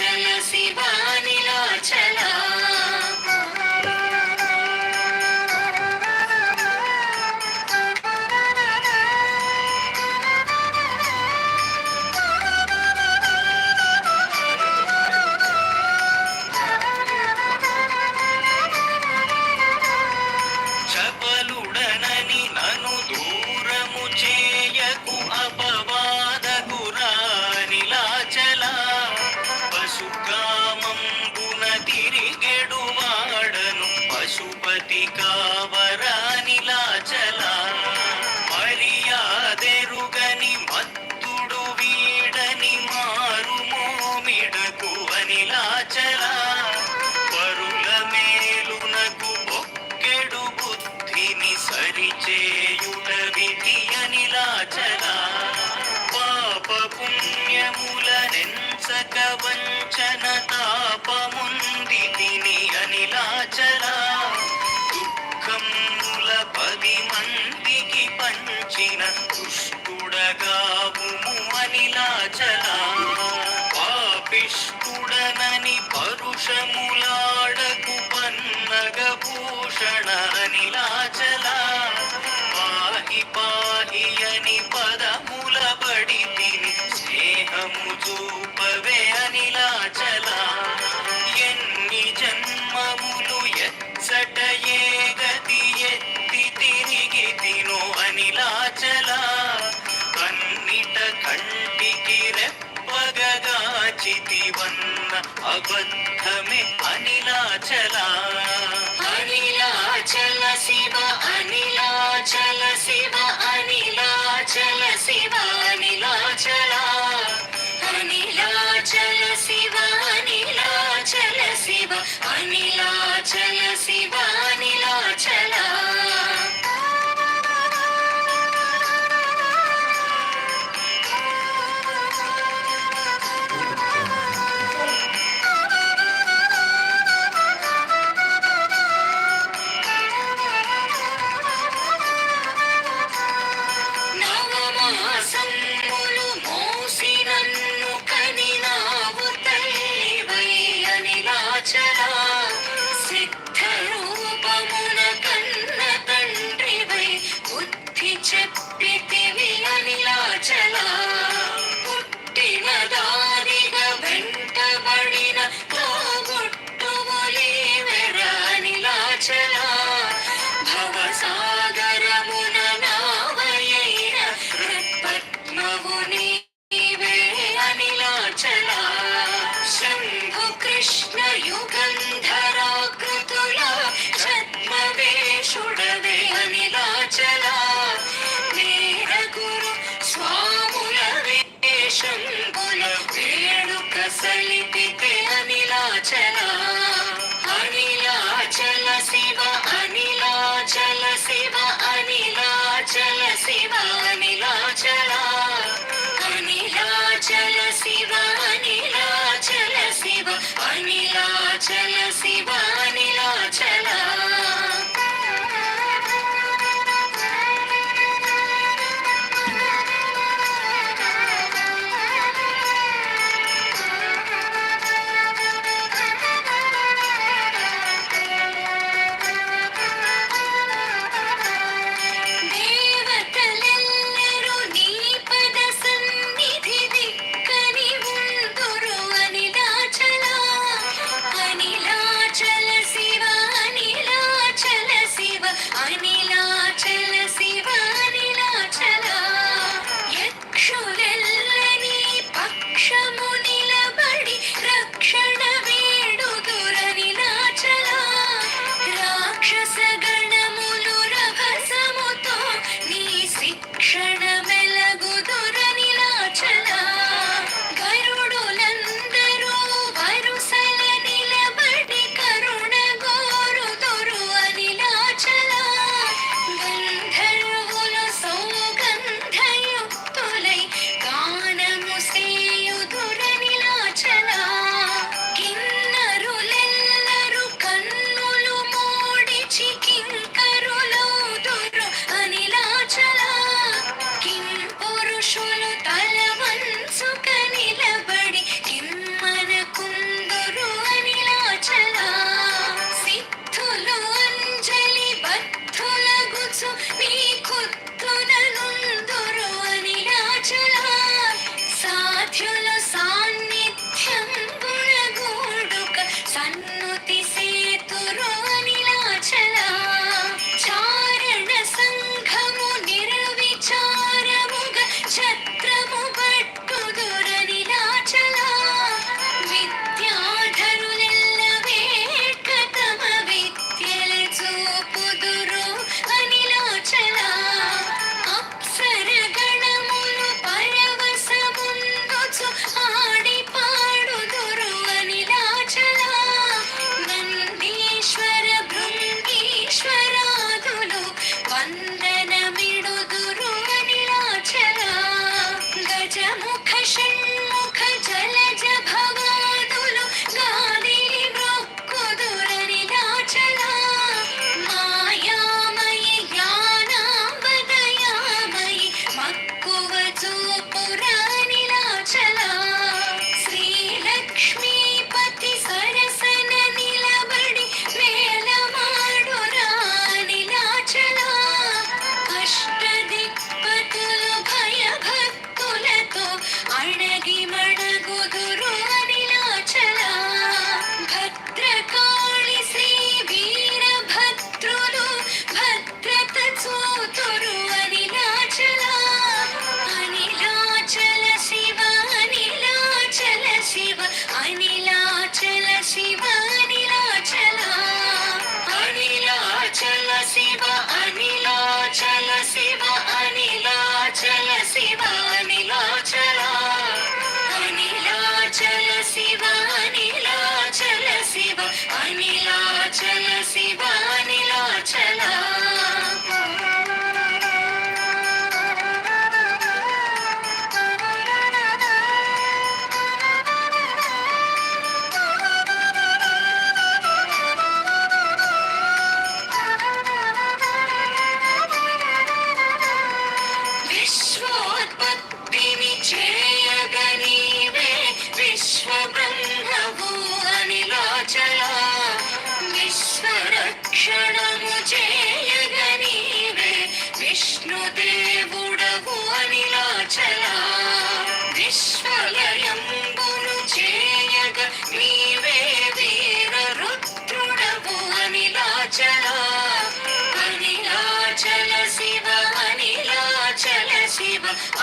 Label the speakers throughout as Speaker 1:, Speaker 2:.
Speaker 1: jealousy నరక వంచన తాపముంది తిని అనిలాచల. దుఃఖముల పది మందికి పంచిన దుష్టుడగావు అనిలాచల. పాపిష్టుడనని పరుషములాడకు పన్నగ భూషణ అనిలాచల. పాహి పా అబద్ధమే అనిలాచల.
Speaker 2: అనిలాచల శివ అనిలాచల శివ అనిలాచల శివ అనిలాచల. అనిలాచల శివ అనిలాచల శివ అనిలాచల శివ అనిలాచల.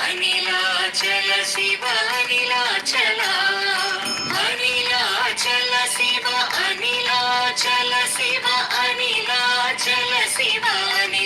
Speaker 2: అనిలాచల
Speaker 1: శివ అనిలాచల అనిలాచల శివ అనిలాచల శివ అనిలాచల శివ అని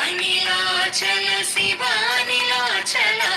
Speaker 1: అనిలాచల
Speaker 2: శివానిలాచలా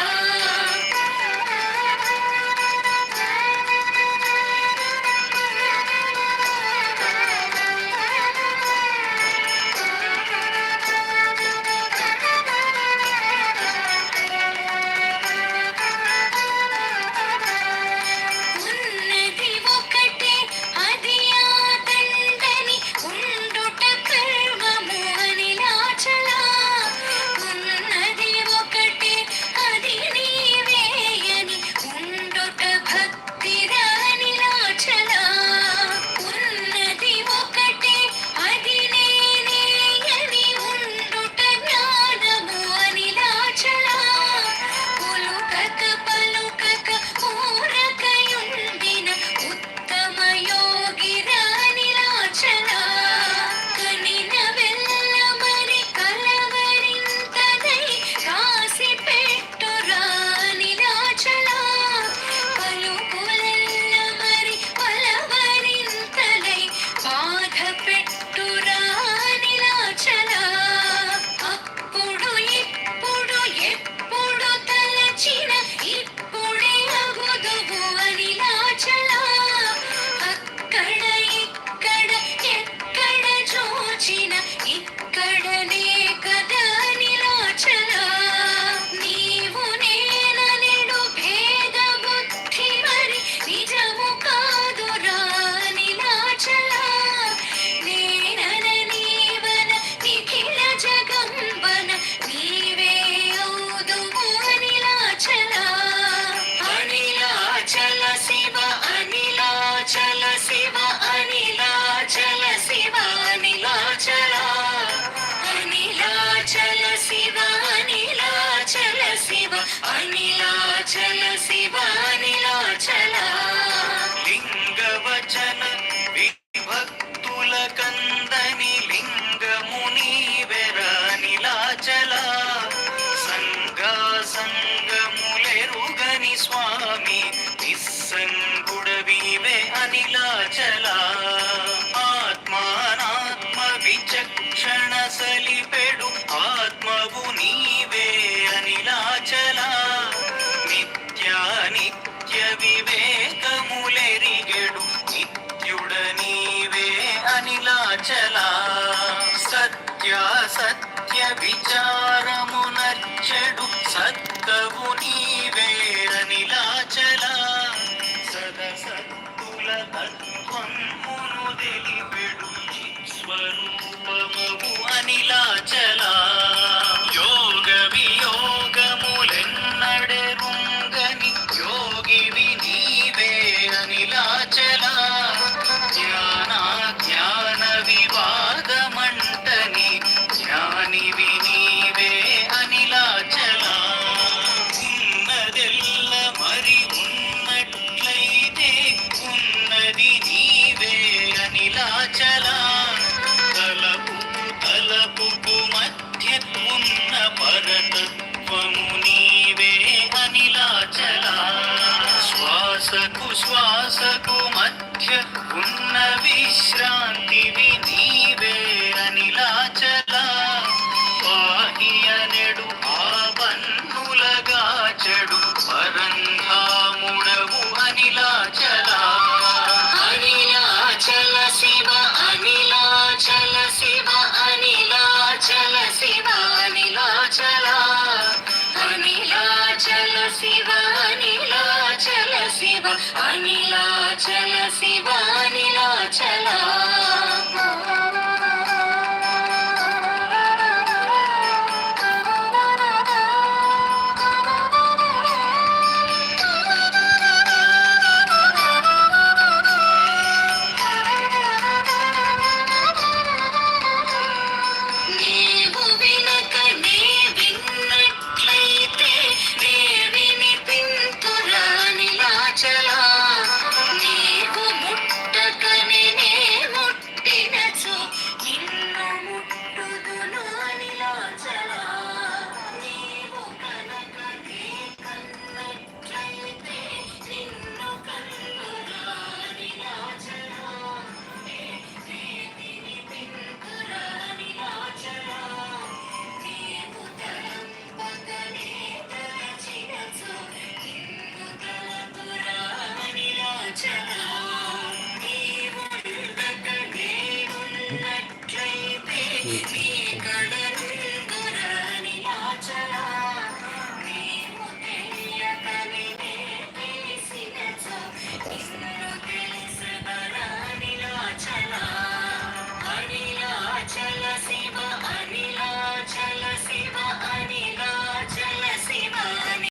Speaker 2: అనిలాచల శివ అనిలాచల శివ అనిలాచల శివ అనిలాచల